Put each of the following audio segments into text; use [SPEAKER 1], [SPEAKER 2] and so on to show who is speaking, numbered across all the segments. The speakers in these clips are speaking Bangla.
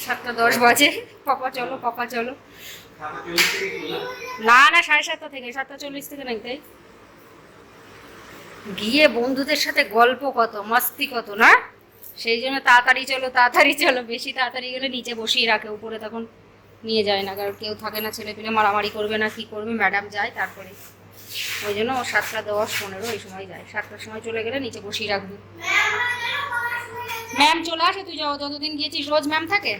[SPEAKER 1] সাতটা দশ বাজে। পাপা চলো পাপা চলো।
[SPEAKER 2] না?
[SPEAKER 1] না না সাড়ে সাতটা থেকে সাতটা চল্লিশ থেকে নাকি তাই? গিয়ে বন্ধুদের সাথে গল্প কত মাস্তি কত না? সেই জন্য তাড়াতাড়ি চলো তাড়াতাড়ি চলো। বেশি তাড়াতাড়ি গেলে নিচে বসিয়ে রাখে উপরে তখন নিয়ে যায় না। কারণ কেউ থাকে না ছেলে পেলে মারামারি করবে না কি করবে ম্যাডাম যায় তারপরে। ওই জন্য ও সাতটা দশ, পনেরো এই সময় যায়। সাতটার সময় চলে গেলে নিচে বসিয়ে রাখবে। ম্যাম চলে আসে, তুই যত- যতদিন গিয়েছিস, রোজ ম্যাম থাকে?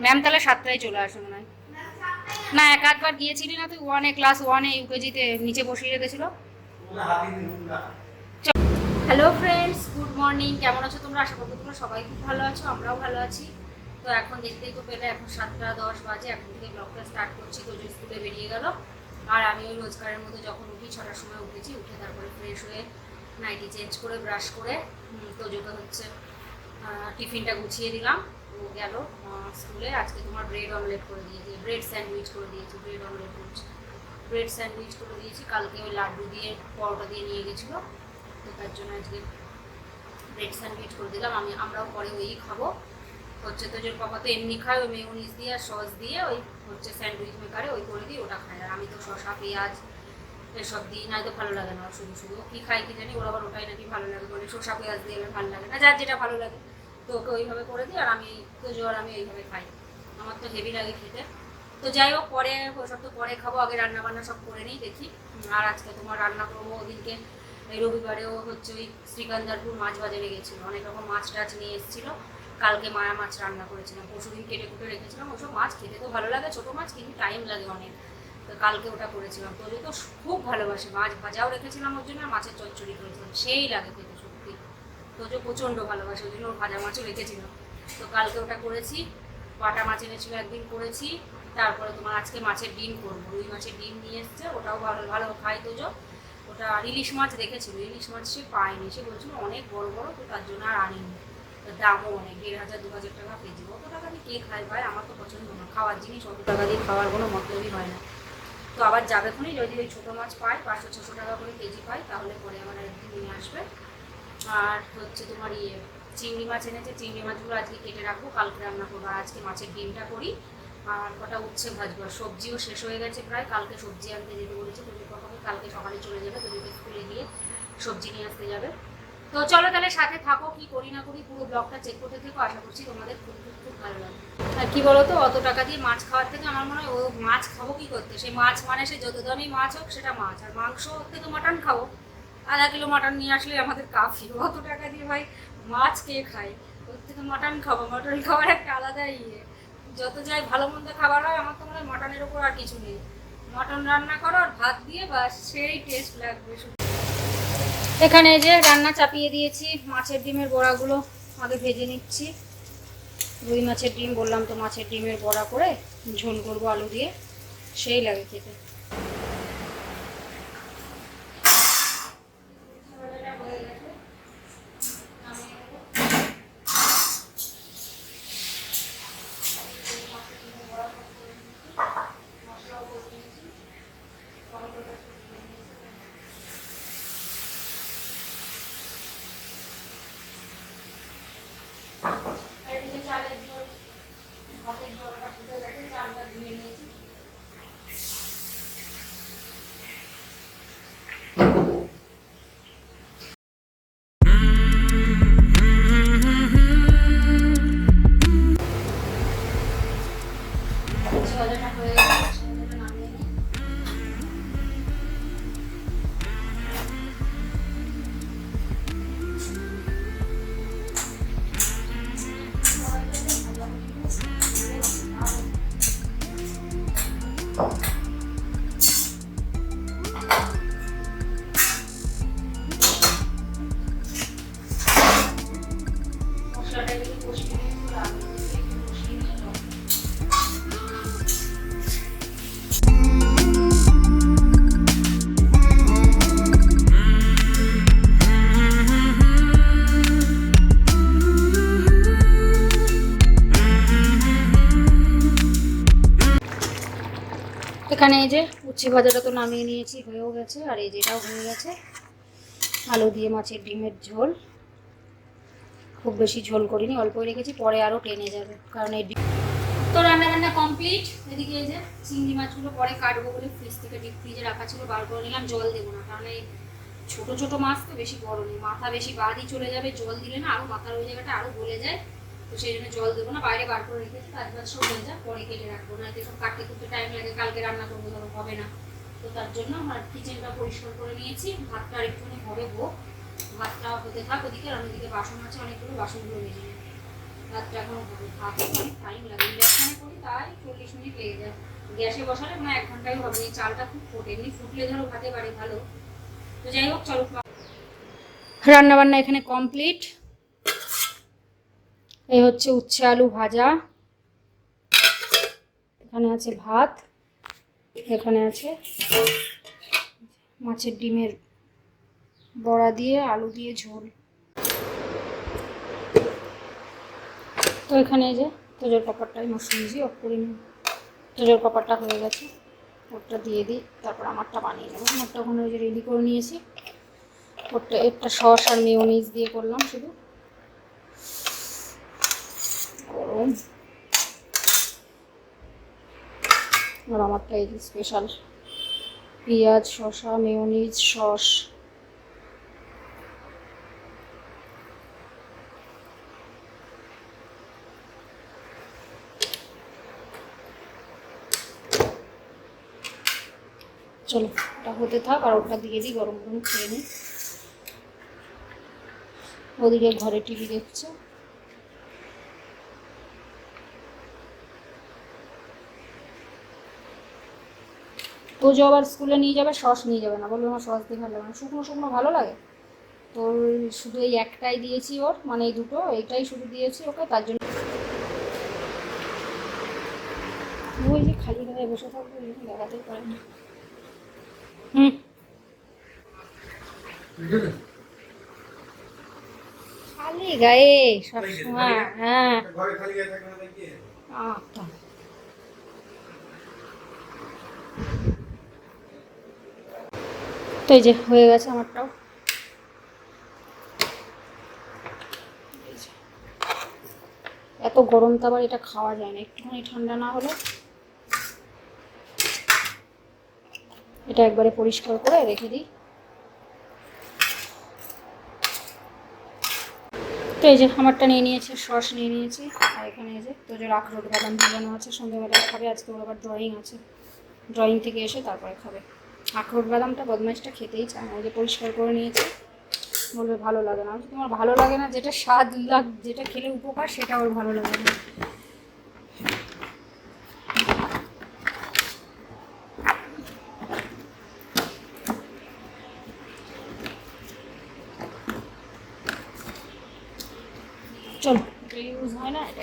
[SPEAKER 1] ম্যাম তাহলে সাতটায় চলে আসে মনে হয়। না, এক আধবার গিয়েছিলি না তুই? ওয়ানে ক্লাস ওয়ানে ইউকেজিতে নিচে বসিয়ে রেখেছিল।
[SPEAKER 2] ওরা ওরা
[SPEAKER 1] হ্যালো ফ্রেন্ডস গুড মর্নিং কেমন আছো তোমরা? আশা করব তোমরা সবাই খুব ভালো আছো, আমরাও ভালো আছি। তো এখন দেখতেই তো পেলে, এখন সাতটা দশ বাজে, এখন থেকে ব্লগটা স্টার্ট করছি, তো স্কুলে বেরিয়ে গেল। আর আমি ওই রোজগারের মধ্যে যখন উঠি ছটার সময় উঠেছি উঠে তারপরে ফ্রেশ হয়ে নাইটি চেঞ্জ করে ব্রাশ করে উম, তোজোকে হচ্ছে টিফিনটা গুছিয়ে দিলাম। ও গেল স্কুলে আজকে তোমার ব্রেড অমলেট করে দিয়েছি। ব্রেড স্যান্ডউইচ করে দিয়েছি ব্রেড অমলেট বলছি ব্রেড স্যান্ডউইচ করে দিয়েছি। কালকে ওই লাড্ডু দিয়ে পরোটা দিয়ে নিয়ে গেছিল। তো তার জন্য আজকে ব্রেড স্যান্ডউইচ করে দিলাম। আমি আমরাও পরে ওই খাব। হচ্ছে তো যে পাপা তো এমনি খায়, ওই মেয়নিজ দিয়ে আর সস দিয়ে ওই হচ্ছে স্যান্ডউইচ মেকারে ওই করে দিই, ওটা খায়। আর আমি তো শসা, পেঁয়াজ এসব দিই নাই তো ভালো লাগে না শুধু শুধু। কী খায় কি জানি, ওর আবার ওটাই নাকি ভালো লাগে। বলে শসা, পেঁয়াজ দিয়ে ভালো লাগে না, যার যেটা ভালো লাগে। তো ওকে ওইভাবে করে দিই, আর আমি তো জোর আমি ওইভাবে খাই। আমার তো হেভি লাগে খেতে। তো যাই হোক, পরে ওসব তো পরে খাব, আগে রান্না বান্না সব করে নিই, দেখি। আর আজকে তোমার রান্না করব ওদিনকে, এই রবিবারেও হচ্ছে ওই শ্রীকান্দারপুর মাছ বাজারে গেছিল। অনেক রকম মাছ টাছ নিয়ে এসেছিল। কালকে মায়া মাছ রান্না করেছিলাম, পরশুদিন কেটে কুটে রেখেছিলাম, ওসব মাছ খেতে তো ভালো লাগে, ছোটো মাছ কিন্তু টাইম লাগে অনেক। তো কালকে ওটা করেছিলাম তো তো খুব ভালোবাসে, মাছ ভাজাও রেখেছিলাম ওর জন্য আর মাছের চচ্চড়ি করেছিলাম, সেই লাগে খেতে সত্যি। তো যে প্রচণ্ড ভালোবাসে, ওই জন্য ওর ভাজা মাছও রেখেছিলাম। তো কালকে ওটা করেছি, বাটা মাছ এনেছিল একদিন করেছি, তারপরে তোমার আজকে মাছের ডিম করব, রুই মাছের ডিম নিয়ে এসছে, ওটাও ভালো ভালো খাই তোজো। ওটা ইলিশ মাছ রেখেছিল, ইলিশ মাছ সে পায়নি, সে বলছিল অনেক বড় বড়, তো তার জন্য আর আনিনি। দামও অনেক, দেড় হাজার, দু হাজার টাকা কেজি। অত টাকা দিয়ে কে খায় ভাই? আমার তো পছন্দ না। খাওয়ার জিনিস, অত টাকা দিয়ে খাওয়ার কোনো মতলবই হয় না। তো আবার যাবে খুনি যদি ওই ছোটো মাছ পাই পাঁচশো, ছশো টাকা করে কেজি পাই তাহলে পরে আবার একদিন নিয়ে আসবে। আর হচ্ছে তোমার ইয়ে চিংড়ি মাছ এনেছে, চিংড়ি মাছগুলো আজকে কেটে রাখব, কালকে রান্না করব। আজকে মাছের ডিমটা করি। আর কটা উচ্ছে ভাজবো। সবজিও শেষ হয়ে গেছে প্রায়, কালকে সবজি আনতে যেতে বলেছে, তুমি কখনো কালকে সকালে চলে যাবে, তুমি স্কুলে গিয়ে সবজি নিয়ে আসতে যাবে। তো চলো তাহলে সাথে থাকো, কি করি না করি, পুরো ব্লগটা চেক করতে থেকো, আশা করছি তোমাদের খুব খুব খুব ভালো লাগবে। আর কি বলতো, অত টাকা দিয়ে মাছ খাওয়ার থেকে আমার মনে হয় ও মাছ খাব কি করতে? সেই মাছ মানে সে যত দামি মাছ হোক, সেটা মাছ। আর মাংস থেকে মাটন খাব। আধা কিলো মাটন নিয়ে আসলে আমাদের কাফি। অত টাকা দিয়ে ভাই মাছ খায়? ওর থেকে মাটন খাব। মাটন খাওয়ার একটা আলাদা ইয়ে। যত যাই ভালো মন্দ খাবার হয়, আমার তো মনে হয় মাটনের ওপর আর কিছু নেই। মাটন রান্না করো আর ভাত দিয়ে বাস, সেই টেস্ট লাগবে। এখানে যে রান্না চাপিয়ে দিয়েছি, মাছের ডিমের বড়াগুলো আগে ভেজে নিচ্ছি। রুই মাছের ডিম, বললাম তো মাছের ডিমের বড়া করে ঝোল করব আলু দিয়ে, সেই লাগে খেতে। এখানে এই যে উচ্ছে ভাজাটা তো নামিয়ে নিয়েছি, হয়েও গেছে, আর এই যেটাও হয়ে গেছে। আলু দিয়ে মাছের ডিমের ঝোল। খুব বেশি ঝোল করিনি, অল্পই রেখেছি, পরে আরও টেনে যাবে, কারণ এই তো রান্না বান্না কমপ্লিট। এদিকে এই যে চিংড়ি মাছগুলো পরে কাটবো বলে ফ্রিজ থেকে ডিপ ফ্রিজে রাখা ছিল, বার করে নিলাম, জল দেবো না, কারণ এই ছোটো ছোটো মাছ তো বেশি বড় নেই, মাথা বেশি বাদই চলে যাবে, জল দিলে না আরও মাথার ওই জায়গাটা আরও গলে যায়। তো সেই জন্য জল দেবো না, বাইরে বার করে রেখেছি কাজ বাজ সব হয়ে যায় পরে কেটে রাখব। না এসব কাটতে করতে টাইম লাগে, কালকে রান্না করব, ধরো হবে না। তো তার জন্য আমার কিচেনটা পরিষ্কার করে নিয়েছি, ভাতটা আর একটুখানি হবে গো। ভাতটা হতে থাক ওদিকে, আর ওদিকে বাসন আছে, অনেকগুলো বাসনগুলো মেজে নিই ভাতটা এখনও হবে, ভাত অনেক টাইম লাগে ইন্ডাকশানে করি, তাই চল্লিশ মিনিট লেগে যায়। গ্যাসে বসালে না এক ঘন্টাই হবে, এই চালটা খুব ফোটে এমনি ফুটলে ধরো ভাতে বাড়ি ভালো। তো যাই হোক, চলো। রান্না বান্না এখানে কমপ্লিট এই হচ্ছে উচ্ছে আলু ভাজা। এখানে আছে ভাত। এখানে আছে মাছের ডিমের বড়া দিয়ে আলু দিয়ে ঝোল। তো এখানে যে তোজোর পাপড়টাই মশলিজি অফ করে নিই। তোজোর পাপড়টা হয়ে গেছে। ওরটা দিয়ে দিই, তারপর আমারটা বানিয়ে নেব। আমারটা ওখানে ওই যে রেডি করে নিয়েছি। ওরটা, একটা সস আর মেয়োনিজ দিয়ে করলাম শুধু। গরম আর আমারটা এই স্পেশাল পেঁয়াজ, শসা মেয়নিজ সস। চলো, ওটা হতে থাক আর ওটা দিয়ে দিই, গরম গরম খেয়ে নিই। ওদিকে ঘরে টিভি দেখছে। তো যে আবার স্কুলে নিয়ে যাবে সস নিয়ে যাবে না। বলবে আমার সস দিয়ে ভালো লাগে না শুকনো শুকনো ভালো লাগে। তোর শুধু এই একটাই দিয়েছি ওর মানে এই দুটো এইটাই শুধু দিয়েছি ওকে তার জন্য। ওই যে খালি গায়ে বসে থাকবে দেখাতেই পারে না। হুম। খালি গায়ে সবসময় হ্যাঁ
[SPEAKER 2] ঘরে খালি গায়ে থাকবে না নাকি?
[SPEAKER 1] আচ্ছা তো এই যে, হয়ে গেছে আমারটাও। এত গরম তো আবার এটা খাওয়া যায় না, একটুখানি ঠান্ডা না হলে। এটা একবারে পরিষ্কার করে রেখে দিই। তো এই যে, আমারটা নিয়ে নিয়েছে, সস নিয়ে নিয়েছি। আর এখানে এই যে, তো যে আখরোট বাদাম ভিজানো আছে, সন্ধ্যেবেলায় খাবে, আজকে ওর আবার ড্রয়িং আছে। ড্রয়িং থেকে এসে তারপরে খাবে। আখরোট বাদামটা বদমাইশটা খেতেই চায় না যে পরিষ্কার করে নিয়েছে। বলবে ভালো লাগে না। তোমার ভালো লাগে না যেটা স্বাদ লাগ যেটা খেলে উপকার, সেটা ওর ভালো লাগে না চলো এটা ইউজ হয় না এটা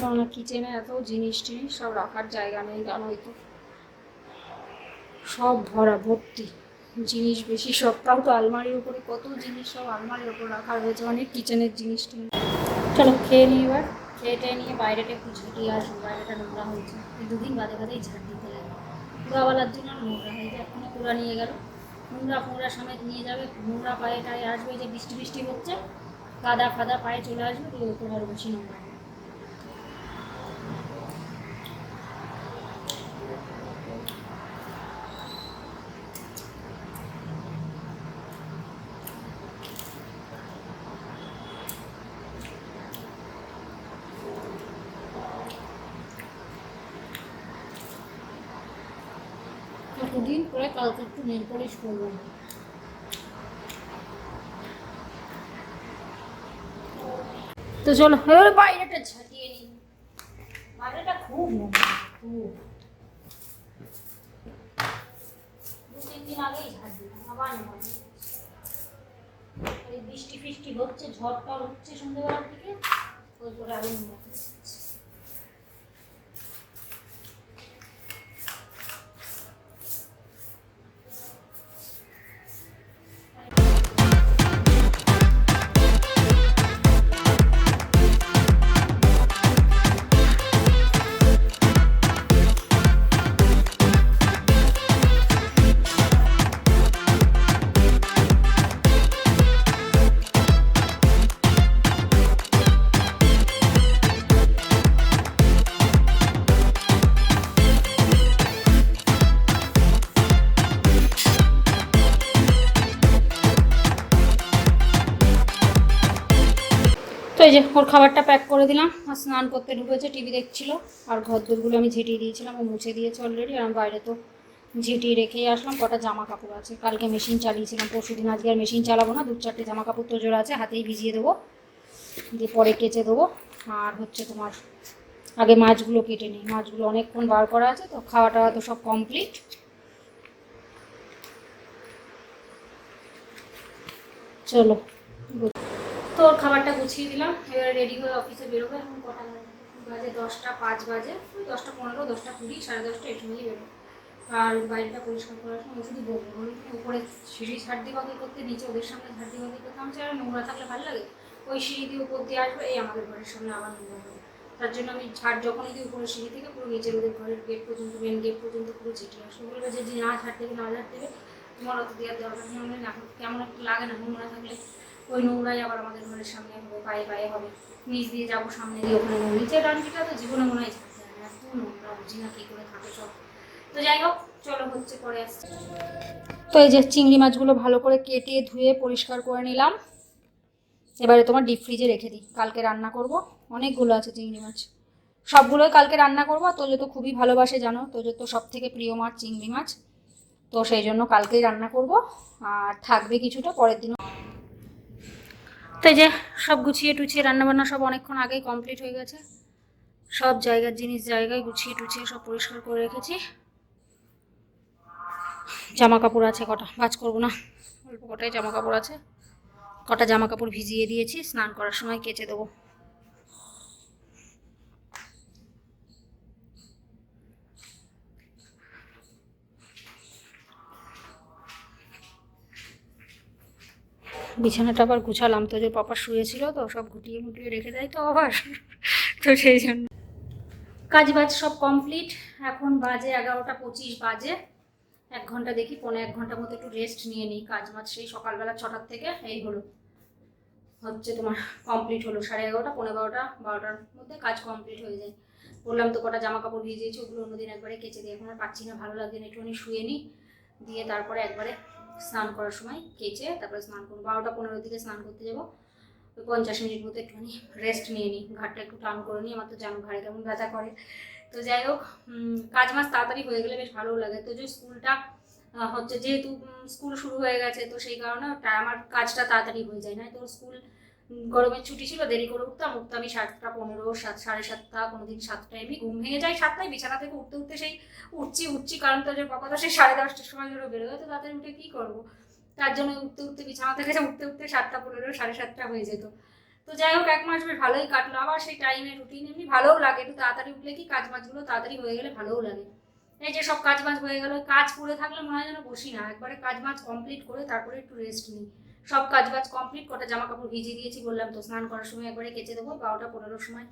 [SPEAKER 1] কারণ কিচেনে এত জিনিস টিনিস সব রাখার জায়গা নেই, জানোই তো। সব ভরা, ভর্তি। জিনিস বেশি সবটাও তো আলমারির উপরে, কত জিনিস সব আলমারির উপর রাখা রয়েছে অনেক কিচেনের জিনিস টিনিস। চলো খেয়ে নিই এবার। খেয়ে নিয়ে বাইরেটা একটু ঝাঁটিয়ে আসব, বাইরেটা নোংরা হয়েছে। এই দুদিন বাদে বাদেই ঝাঁট দিতে লাগে। কুড়াওয়ালার জন্য নোংরা হয়ে যায় এখনই কুড়া নিয়ে গেল। নোংরা ফোংরা সমেত নিয়ে যাবে, নোংরা পায়ে টায়ে আসবে যে বৃষ্টি বৃষ্টি হচ্ছে, কাদা ফাদা পায়ে চলে আসবে ওপর আরও বেশি নোংরা কতদিন পরে কালকে একটু নেল পলিশ করব। তো চলো, এবার বাইরেটা ঝাঁটিয়ে নিই বাইরেটা খুব খুব। বৃষ্টি ফিষ্টি হচ্ছে, ঝড় হচ্ছে সন্ধ্যেবেলার দিকে, ওই করে আরও ওর খাবারটা প্যাক করে দিলাম। আর স্নান করতে ঢুকেছে টিভি দেখছিল। আর ঘর দোরগুলো আমি ঝেঁটিয়ে দিয়েছিলাম, ও মুছে দিয়েছে অলরেডি আর আমি বাইরে তো ঝেঁটিয়ে রেখেই আসলাম, কটা জামা কাপড় আছে। কালকে মেশিন চালিয়েছিলাম পরশু দিন আজকে আর মেশিন চালাবো না। দু চারটে জামা কাপড় তোজোর আছে, হাতেই ভিজিয়ে দেবো। দিয়ে পরে কেচে দেবো। আর হচ্ছে তোমার, আগে মাছগুলো কেটে নিই। মাছগুলো অনেকক্ষণ বার করা আছে, তো খাওয়া টাওয়া তো সব কমপ্লিট চলো তো ওর খাবারটা গুছিয়ে দিলাম, এবারে রেডি হয়ে অফিসে বেরোবে, এখন কটা বাজে? দশটা পাঁচ বাজে। দশটা পনেরো, দশটা কুড়ি, সাড়ে দশটা একটু নিয়ে বেরোবে। আর বাড়িটা পরিষ্কার করার সময় শুধু বলব উপরে সিঁড়ি ঝাড় দিয়ে বাকি করতে, নিচে ওদের সামনে ঝাড় দিয়ে বাকি করতে, আমার চাই নোংরা থাকলে ভালো লাগে। ওই সিঁড়ি দিয়ে উপর দিয়ে আসবে, এই আমাদের ঘরের সামনে আবার নোংরা হবে। তার জন্য আমি ঝাড় যখনই দিই উপরে সিঁড়ি থেকে, পুরো নিচের ওদের ঘরের গেট পর্যন্ত মেন গেট পর্যন্ত পুরো ছিটিয়ে আসবে। বলবে যে না, ঝাড় দেবে, না ঝাড় দেবে। তোমার অত দেওয়ার দরকার নেই। কেমন একটু লাগে না, নোংরা থাকলে ওই নোংরাই আবার আমাদের ঘরের সামনে হবে, পায়ে পায়ে হবে। নিচ দিয়ে যাব, সামনে দিয়ে ওখানে। নিচের ডানটিটা তো জীবনে মনে হয় ছাড়তে হয় না। এত নোংরা, বুঝি না কী করে থাকে সব। তো যাই হোক, চলো হচ্ছে পরে আসছে। তো এই যে চিংড়ি মাছগুলো ভালো করে কেটে ধুয়ে পরিষ্কার করে নিলাম। এবারে তোমার ডিপ ফ্রিজে রেখে দিই। কালকে রান্না করব। অনেকগুলো আছে চিংড়ি মাছ। সবগুলোই কালকে রান্না করব। তোজো তো খুবই ভালোবাসে, জানো? তোজো তো সব থেকে প্রিয় মাছ চিংড়ি মাছ। তো সেই জন্য কালকেই রান্না করব। আর থাকবে কিছুটা, পরের দিনও তো এই যে সব গুছিয়ে টুছিয়ে রান্নাবান্না সব অনেকক্ষণ আগেই কমপ্লিট হয়ে গেছে। সব জায়গার জিনিস জায়গায় গুছিয়ে টুছিয়ে সব পরিষ্কার করে রেখেছি। জামা কাপড় আছে কটা বাজ করব না। অল্প কটাই জামা কাপড় আছে। কটা জামা কাপড় ভিজিয়ে দিয়েছি, স্নান করার সময় কেচে দেবো। বিছানাটা আবার গুছালাম তো যে পাপা শুয়েছিল তো সব গুটিয়ে মুটিয়ে রেখে দেয় তো আবার। তো সেই জন্য। কাজ বাজ সব কমপ্লিট। এখন বাজে এগারোটা পঁচিশ বাজে। এক ঘণ্টা দেখি পনেরো এক ঘণ্টার মতো একটু রেস্ট নিয়ে নিই। কাজ বাজ সেই সকালবেলা ছটার থেকে এই হলো। হচ্ছে তোমার কমপ্লিট হলো। সাড়ে এগারোটা পনেরো বারোটা, বারোটার মধ্যে কাজ কমপ্লিট হয়ে যায়। বললাম তো কটা জামা কাপড় ভিজিয়েছি, ওগুলো অন্যদিন একবারে কেচে দিই। এখন আর পাচ্ছি না, ভালো লাগছে না, একটুখানি শুয়ে নিই। দিয়ে তারপরে একবারে স্নান করার সময় কেচে তারপরে স্নান করব। বারোটা পনেরো দিকে স্নান করতে যাব। পঞ্চাশ মিনিট মতো একটুখানি রেস্ট নিয়ে নিই। ঘাটটা একটু টান করে নিই। আমার তো জানো ঘাড়ে কেমন ব্যথা করে। তো যাই হোক কাজ মাস তাড়াতাড়ি হয়ে গেলে বেশ ভালো লাগে। তো যে স্কুলটা হচ্ছে যেহেতু স্কুল শুরু হয়ে গেছে, তো সেই কারণে আমার কাজটা তাড়াতাড়ি হয়ে যায়। না তো স্কুল গরমের ছুটি ছিল, দেরি করে উঠতাম উঠতাম আমি সাতটা পনেরো, সাত, সাড়ে সাতটা, কোনোদিন সাতটা এমনি ঘুম ভেঙে যায় সাতটায়, বিছানা থেকে উঠতে উঠতে সেই উঠছি উঠছি, কারণ তো যে বাবা সেই সাড়ে দশটার সময় ধরে বেরোয়, তো তাড়াতাড়ি উঠে কী করব? তার জন্য উঠতে উঠতে বিছানা থেকে উঠতে উঠতে সাতটা পনেরো, সাড়ে সাতটা হয়ে যেত। তো যাই হোক, এক মাস বেশ ভালোই কাটলো। আবার সেই টাইমে রুটিন এমনি ভালোও লাগে, একটু তাড়াতাড়ি উঠলে কি কাজ মাছগুলো তাড়াতাড়ি হয়ে গেলে ভালোও লাগে। এই যে সব কাজ বাজ হয়ে গেল, কাজ করে থাকলে মনে হয় যেন বসি না, একবারে কাজ মাছ কমপ্লিট করে তারপরে একটু রেস্ট নিই। সব কাজ বাজ কমপ্লিট কটা জামা কাপড় ভিজিয়ে দিয়েছি, বললাম তো স্নান করার সময় একবারে কেচে দেবো, বারোটা পনেরোর সময়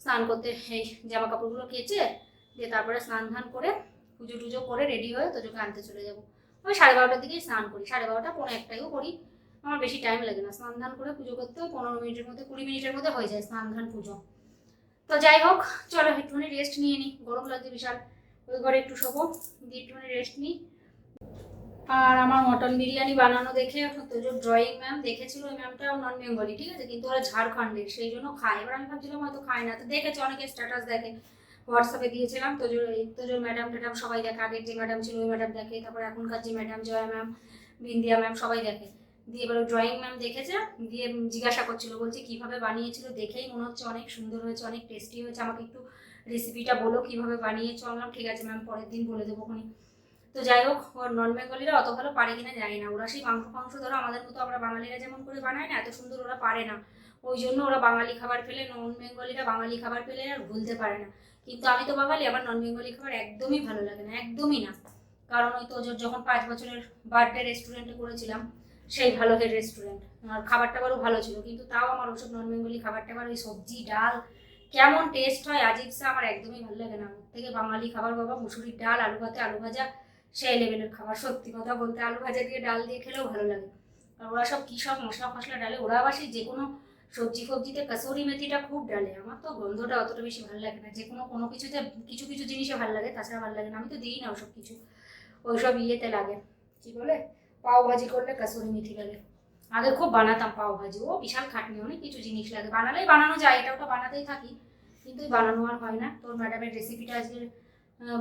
[SPEAKER 1] স্নান করতে এই জামা কাপড়গুলো কেচে দিয়ে তারপরে স্নান ধান করে পুজো টুজো করে রেডি হয়ে তোজোকে আনতে চলে যাব। আমি সাড়ে বারোটার দিকেই স্নান করি, সাড়ে বারোটা পনেরো একটাইও করি। আমার বেশি টাইম লাগে না, স্নান ধান করে পুজো করতে পনেরো মিনিটের মধ্যে, কুড়ি মিনিটের মধ্যে হয়ে যায় স্নান ধান পুজো। তো যাই হোক, চলো একটুখানি রেস্ট নিয়ে নিই গরম লাগছে বিশাল, ওই ঘরে একটু শোবো, দিয়ে একটুখানি রেস্ট নিই। আর আমার মটন বিরিয়ানি বানানো দেখে তো যে ড্রয়িং ম্যাম দেখেছিল ওই ম্যামটাও নন বেঙ্গলি ঠিক আছে? কিন্তু ওরা ঝাড়খণ্ডের সেই জন্য খায়। এবার আমি ভাবছিলাম হয়তো খায় না। তো দেখেছে, অনেকে স্ট্যাটাস দেখে। হোয়াটসঅ্যাপে দিয়েছিলাম এই তোজোর ম্যাডাম ট্যাডাম সবাই দেখে। আগের যে ম্যাডাম ছিল, ওই ম্যাডাম দেখে। তারপর এখনকার যে madam Jaya ma'am Bindiya ma'am সবাই দেখে। দিয়ে এবার ড্রয়িং ম্যাম দেখেছে, দিয়ে জিজ্ঞাসা করছিল, বলছে, কীভাবে বানিয়েছিল? দেখেই মনে হচ্ছে অনেক সুন্দর হয়েছে, অনেক টেস্টি হয়েছে। আমাকে একটু রেসিপিটা বলো, কীভাবে বানিয়েছো? আমি ঠিক আছে ম্যাম পরের দিন বলে দেবো, খনি। তো যাই হোক নন বেঙ্গলিরা অত ভালো পারে কিনা জানি না। ওরা সেই মাংস ফাংস ধরো আমাদের মতো আমরা বাঙালিরা যেমন করে বানায় না, এত সুন্দর ওরা পারে না। ওই জন্য ওরা বাঙালি খাবার পেলে নন বেঙ্গলিরা বাঙালি খাবার পেলে আর ভুলতে পারে না। কিন্তু আমি তো বাঙালি, আমার নন বেঙ্গলি খাবার একদমই ভালো লাগে না, একদমই না। কারণ ওই তো যখন পাঁচ বছরের বার্থডে রেস্টুরেন্টে করেছিলাম, সেই ভালো রেস্টুরেন্ট আর খাবার টাবারও ভালো ছিল, কিন্তু তাও আমার ওসব নন বেঙ্গলি খাবার টাবার ওই সবজি, ডাল, কেমন টেস্ট হয় আজিবসা আমার একদমই ভালো লাগে না। থেকে বাঙালি খাবার বাবা, মুসুরির ডাল, আলু ভাতে আলু ভাজা সেই লেভেলের খাবার। সত্যি কথা বলতে আলু ভাজা দিয়ে ডাল দিয়ে খেলেও ভালো লাগে। আর ওরা সব কী সব মশলা ফসলা ডালে, ওরা আবার সেই যে কোনো সবজি ফবজিতে কাসুরি মেথিটা খুব ডালে। আমার তো গন্ধটা অতটা বেশি ভালো লাগে না। যে কোনো কোনো কিছুতে কিছু কিছু জিনিসে ভালো লাগে, তাছাড়া ভালো লাগে না। আমি তো দিই না ওসব কিছু। ওইসব ইয়েতে লাগে। কি বলে? পাও ভাজি করলে কাসুরি মেথি লাগে। আগে খুব বানাতাম পাও ভাজি। ও বিশাল খাটনি, অনেক কিছু জিনিস লাগে। বানালেই বানানো যায় এটা ওটা বানাতেই থাকি। কিন্তু ওই বানানো আর হয় না। তোর ম্যাডামের রেসিপিটা আজকে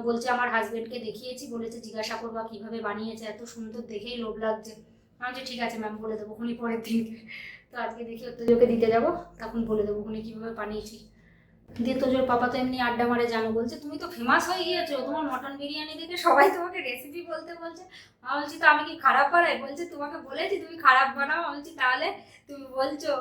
[SPEAKER 1] বলছে আমার হাজবেন্ডকে দেখিয়েছি বলেছে জিজ্ঞাসা করবা কীভাবে বানিয়েছে। এত সুন্দর দেখেই লোভ লাগছে। আমি বলছি, ঠিক আছে ম্যাম বলে দেবো খুনি পরের দিন। তো আজকে দেখি তোজোকে দিতে যাব তখন বলে দেবো খুনি কীভাবে বানিয়েছি? দিয়ে তোজোর পাপা তো এমনি আড্ডা মারে জানো বলছে তুমি তো ফেমাস হয়ে গিয়েছো তোমার মটন বিরিয়ানি দেখে সবাই তোমাকে রেসিপি বলতে বলছে। আমি বলছি তো আমি কি খারাপ বানাই? বলছে তোমাকে বলেছি তুমি খারাপ বানাও। আমি বলছি তাহলে তুমি বলছো।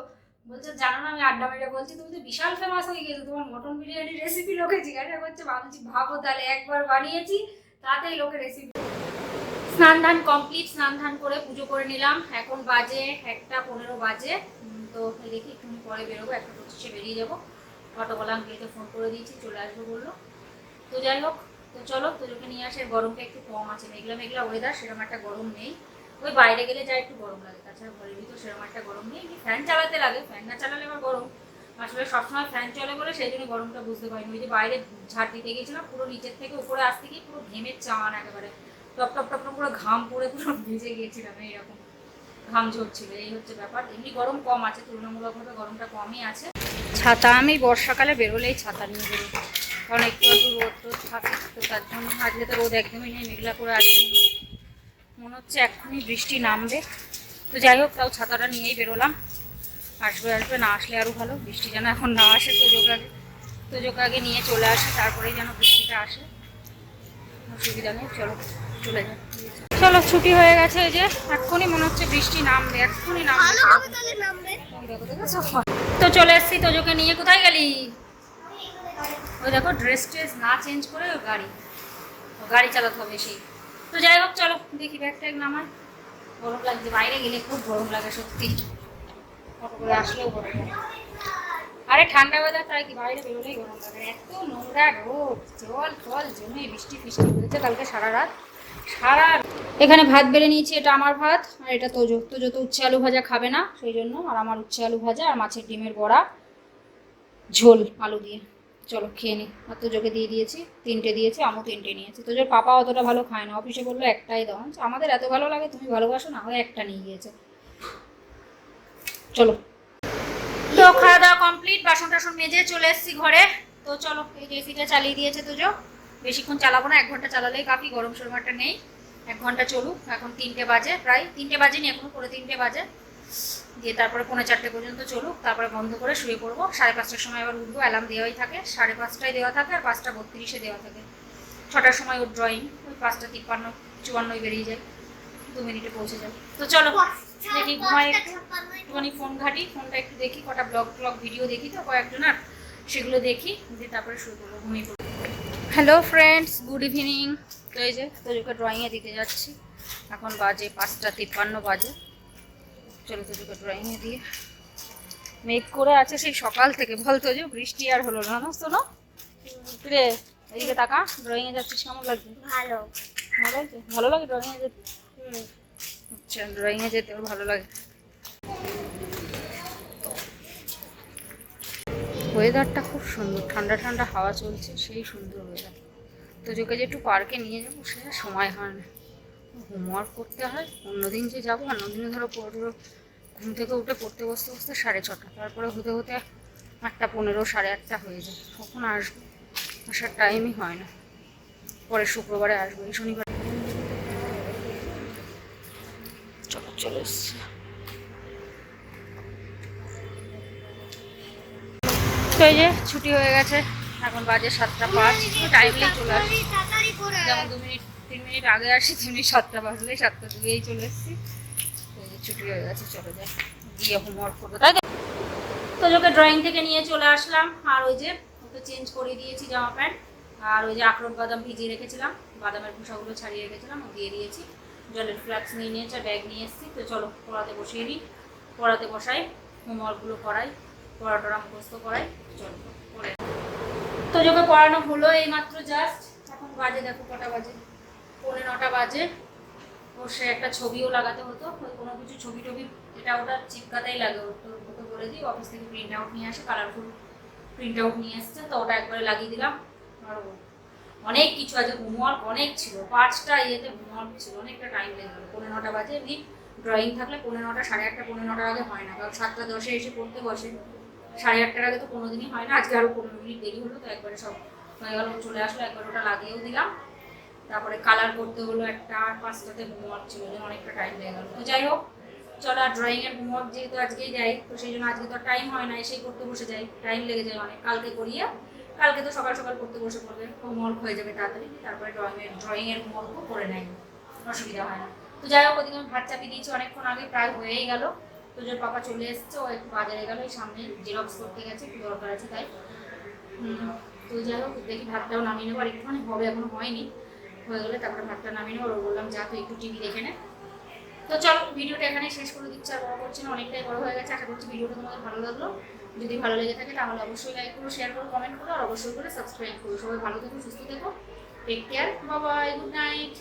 [SPEAKER 1] বলছে জানো না আমি আড্ডা মেরে বলছি তুমি তো বিশাল ফেমাস হয়ে গেছো তোমার মটন বিরিয়ানির রেসিপি লোকে জিজ্ঞাসা করছে ভাবছি ভাবো তাহলে একবার বানিয়েছি তাতেই লোকে রেসিপি স্নান ধান কমপ্লিট স্নান ধান করে পুজো করে নিলাম। এখন বাজে একটা পনেরো বাজে। তো দেখি একটু পরে বেরোবো একটা পঁচিশে বেরিয়ে যাব। অটোওয়ালা আঙ্কেলকে ফোন করে দিয়েছি চলে আসব বলল। তো যাই হোক তো চলো তোজোকে নিয়ে আসে গরমটা একটু কম আছে মেঘলা মেঘলা ওয়েদার সেরকম একটা গরম নেই। ওই বাইরে গেলে যা একটু গরম লাগে, তাছাড়া ঘরের ভিতর সেরকম একটা গরম নেই। ফ্যান চালাতে লাগে ফ্যান না চালালে আবার গরম। আসলে সবসময় ফ্যান চলে বলে সেই জন্য গরমটা বুঝতে পারিনি। ওই যে বাইরে ঝাড় দিতে গেছিলাম, পুরো নিচের থেকে উপরে আসতে গিয়ে পুরো ঘেমের চান একেবারে। টপ টপ টপ পুরো ঘাম পড়ে পুরো ভিজে গিয়েছিলাম, এইরকম। ঘাম ঝরছিল, এই হচ্ছে ব্যাপার। এমনি গরম কম আছে, তুলনামূলকভাবে গরমটা কমই আছে। ছাতা, আমি বর্ষাকালে বেরোলেই ছাতা নিয়ে বেরোবো কারণ একটু একটু রোদ টোদ থাকে, তো তার জন্য আজকে তো রোদ একদমই নেই, মেঘলা করে আছে মনে হচ্ছে এক্ষুনি বৃষ্টি নামবে। তো যাই হোক তাও ছাতাটা নিয়েই বেরোলাম। আসবে আসবে না আসলে আরও ভালো। বৃষ্টি যেন এখন না আসে তোজোক আগে। নিয়ে চলে আসে তারপরেই যেন বৃষ্টিটা আসে। অসুবিধা নেই চলো চলে যাই। চলো ছুটি হয়ে গেছে যে। এক্ষুনি মনে হচ্ছে বৃষ্টি নামবে এক্ষুনি নামবে। তো চলে এসছি তোজোকে নিয়ে। কোথায় গেলি? ওই দেখো ড্রেস ট্রেস না চেঞ্জ করে গাড়ি। ও গাড়ি চালাতে হবে সেই। তো যাই হোক, চলো। দেখি ব্যাগ ট্যাগ নামাই গরম লাগছে, বাইরে গেলে খুব গরম লাগে সত্যি। অটো করে আসলেও গরম লাগে। আরে ঠান্ডা ওয়েদার তাই কি বাইরে বেরোলেই গরম লাগে? এত নোংরা রোদ, জল, ফল, জমে বৃষ্টি ফিষ্টি হয়েছে কালকে সারা রাত। সারা এখানে ভাত বেড়ে নিয়েছি, এটা আমার ভাত, আর এটা তোজো। তোজো তো উচ্ছে আলু ভাজা খাবে না, সেই জন্য। আর আমার উচ্ছে আলু ভাজা আর মাছের ডিমের বড়া, ঝোল, আলু দিয়ে। চলো খেয়ে নি। আর তোজোকে দিয়ে দিয়েছি, তিনটে দিয়েছি, আমও তিনটে নিয়েছি। তোজোর পাপা অতটা ভালো খায় না, অফিসে বলল একটাই দাও। আমাদের এত ভালো লাগে, তুমি ভালোবাসো না হয় একটা নিয়ে গিয়েছে। চলো। তো খাওয়া দাওয়া কমপ্লিট বাসন টাসন মেজে চলে এসেছি ঘরে। তো চলো, এই যে এসিটা চালিয়ে দিয়েছে তোজো। বেশিক্ষণ চালাবো না, এক ঘণ্টা চালালেই কাফি, গরম সরমাটা নেই। এক ঘণ্টা চলুক, এখন তিনটে বাজে, প্রায় তিনটে বাজেনি, এখনও পরে তিনটে বাজে। দিয়ে তারপরে পৌনে চারটে পর্যন্ত চলুক, তারপরে বন্ধ করে শুয়ে পড়ব। সাড়ে পাঁচটার সময় আবার উঠবো অ্যালার্ম দেওয়াই থাকে। সাড়ে পাঁচটায় দেওয়া থাকে আর পাঁচটা বত্রিশে দেওয়া থাকে। ছটার সময় ওর ড্রয়িং ওই পাঁচটা তিপ্পান্ন, চুয়ান্নই বেরিয়ে যায়। দু মিনিটে পৌঁছে যায় তো চলো, দেখি ঘুমাই একটু একটুখানি ফোন ঘাটি ফোনটা একটু দেখি, কটা ব্লগ ব্লগ ভিডিও দেখি তো কয়েকজনের সেগুলো দেখি, দিয়ে তারপরে শুরু করব ঘুমিয়ে পড়ব। হ্যালো ফ্রেন্ডস গুড ইভিনিং তো এই যে তোজোকে ড্রয়িংয়ে দিতে যাচ্ছি। এখন বাজে পাঁচটা তিপ্পান্ন বাজে। চলো তোজোকে ড্রয়িংয়ে দিয়ে। মেঘ করে আছে সেই সকাল থেকে বল তোজো বৃষ্টি আর হলো না জানোস তো না? রে এদিকে তাকা ড্রয়িংয়ে যাচ্ছিস কেমন লাগছে?
[SPEAKER 3] ভালো।
[SPEAKER 1] ভালো লাগছে? ভালো লাগে ড্রয়িংয়ে যেতে?
[SPEAKER 3] হুম।
[SPEAKER 1] আচ্ছা ড্রয়িংয়ে যেতে ওর ভালো লাগে। ওয়েদারটা খুব সুন্দর ঠান্ডা ঠান্ডা হাওয়া চলছে সেই সুন্দর ওয়েদার তো যোকে যে একটু পার্কে নিয়ে যাব সেটা সময় হয় না। হোমওয়ার্ক করতে হয় অন্যদিন যে যাব অন্যদিনে ধরো পুরো ঘুম থেকে উঠে পড়তে বসতে বসতে সাড়ে ছটা, তারপরে হতে হতে আটটা পনেরো, সাড়ে আটটা হয়ে যায়। কখন আসব, আসার টাইমই হয় না। পরে শুক্রবারে আসব, এই শনিবার। চলো, চলে এই যে ছুটি হয়ে গেছে, এখন বাজে সাতটা পাঁচ টাইমলেই চলে আসি।
[SPEAKER 3] তাড়াতাড়ি করে
[SPEAKER 1] যেমন দু মিনিট তিন মিনিট আগে আসি তেমনি সাতটা বাজলেই সাতটা দুয়েই চলে এসেছি। ছুটি হয়ে গেছে, চলে যাই। গিয়ে হোমওয়ার্ক করব। তাই তো? তো ড্রয়িং থেকে নিয়ে চলে আসলাম। আর ওই যে ওকে চেঞ্জ করে দিয়েছি জামা প্যান্ট। আর ওই যে আখরোট বাদাম ভিজিয়ে রেখেছিলাম। বাদামের খোসাগুলো ছাড়িয়ে রেখেছিলাম দিয়ে দিয়েছি। জলের ফ্লাক্স নিয়ে নিয়েছে ব্যাগ নিয়ে এসেছি। তো চলো, পড়াতে বসিয়ে নিই পড়াতে বসাই হোমওয়ার্কগুলো করাই, পড়াটোরা মুখস্থ করাই, চলো, পড়ে। তো যোগে পড়ানো হলো এইমাত্র জাস্ট এখন বাজে, দেখো কটা বাজে। পৌনে নটা বাজে। ওর সে একটা ছবিও লাগাতে হতো। কোনো কিছু ছবি টবি এটা ওটা চিপকাতেই লাগে ওর। ওকে বলে দিই অফিস থেকে প্রিন্ট আউট নিয়ে আসে কালারফুল প্রিন্ট আউট নিয়ে এসছে। তো ওটা একবারে লাগিয়ে দিলাম। অনেক কিছু আছে হোমওয়ার্ক অনেক ছিল। পাঁচটা ইয়েতে হোমওয়ার্ক ছিল, অনেকটা টাইম লেগে গেলো। পৌনে নটা বাজে, এমনি ড্রয়িং থাকলে পনেরো নটা, সাড়ে আটটা পনেরো নটার আগে হয় না। কারণ সাতটা দশে এসে পড়তে বসে। সাড়ে আটটার আগে তো কোনো দিনই হয় না। আজকে আরও পনেরো মিনিট দেরি হলো, তো একবারে সব হয়ে গেল, চলে আসলো, একবার ওটা লাগিয়েও দিলাম। তারপরে কালার করতে হলো একটা পাঁচটাতে হোমওয়ার্ক ছিল জন্য অনেকটা টাইম লেগে গেলো। তো যাই হোক, চলো আর ড্রয়িং এর হোমওয়ার্ক যেহেতু আজকেই যাই, তো সেই জন্য আজকে তো টাইম হয় না, এসেই করতে বসে যাই। টাইম লেগে যায় অনেক, কালকে করিয়ে। কালকে তো সকাল সকাল করতে বসে পড়বে হোমওয়ার্ক হয়ে যাবে তাড়াতাড়ি, তারপরে ড্রয়িং এর হোমওয়ার্কও করে নেয় অসুবিধা হয় না। তো যাই হোক, ওদিকে আমি ভাত চাপিয়ে দিয়েছি, অনেকক্ষণ আগে প্রায় হয়েই গেল। তো যে পাপা চলে এসছে, ও একটু বাজারে গেল, এই সামনে জেরক্স করতে গেছে, একটু দরকার আছে তাই। তো যাই হোক, দেখি ভাতটাও নামিয়ে নেব, আর একটুখানি হবে, এখনও হয়নি। হয়ে গেলে, তারপরে ভাতটা নামিয়ে নেব। বললাম, যা, তুই একটু টিভি দেখে নে। তো চলো, ভিডিওটা এখানে শেষ করে দিচ্ছি। আর বড় করছি না, অনেকটাই বড় হয়ে গেছে। আশা করছি ভিডিওটা তোমাদের ভালো লাগল। যদি ভালো লেগে থাকে, তাহলে অবশ্যই লাইক করো শেয়ার করো কমেন্ট করো, আর অবশ্যই করে সাবস্ক্রাইব করো। সবাই ভালো থেকো, সুস্থ থেকো। Take care Babai good night